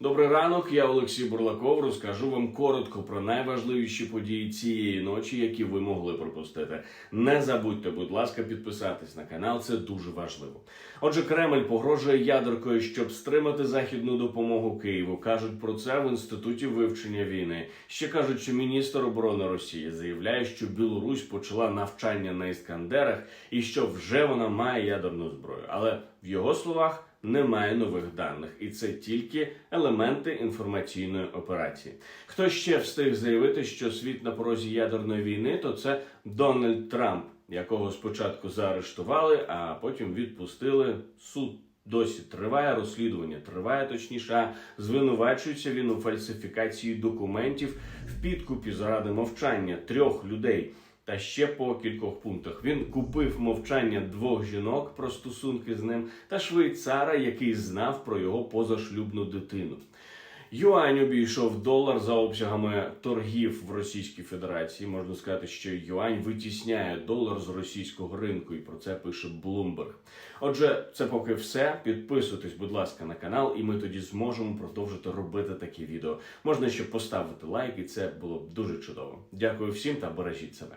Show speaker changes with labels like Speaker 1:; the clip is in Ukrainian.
Speaker 1: Добрий ранок, я Олексій Бурлаков. Розкажу вам коротко про найважливіші події цієї ночі, які ви могли пропустити. Не забудьте, будь ласка, підписатись на канал. Це дуже важливо. Отже, Кремль погрожує ядеркою, щоб стримати західну допомогу Києву. кажуть про це в інституті вивчення війни. Ще кажуть, що міністр оборони Росії заявляє, що Білорусь почала навчання на іскандерах і що вже вона має ядерну зброю. Але в його словах немає нових даних, і це тільки елементи інформаційної операції. Хто ще встиг заявити, що світ на порозі ядерної війни, то це Дональд Трамп, якого спочатку заарештували, а потім відпустили. Суд досі триває розслідування, триває точніше, а звинувачується він у фальсифікації документів в підкупі заради мовчання трьох людей. Та ще по кількох пунктах він купив мовчання двох жінок про стосунки з ним та швейцара, який знав про його позашлюбну дитину. Юань обійшов долар за обсягами торгів в Російській Федерації. Можна сказати, що юань витісняє долар з російського ринку, і про це пише Bloomberg. Отже, це поки все. Підписуйтесь, будь ласка, на канал, і ми тоді зможемо продовжити робити такі відео. Можна ще поставити лайк, і це було б дуже чудово. Дякую всім та бережіть себе.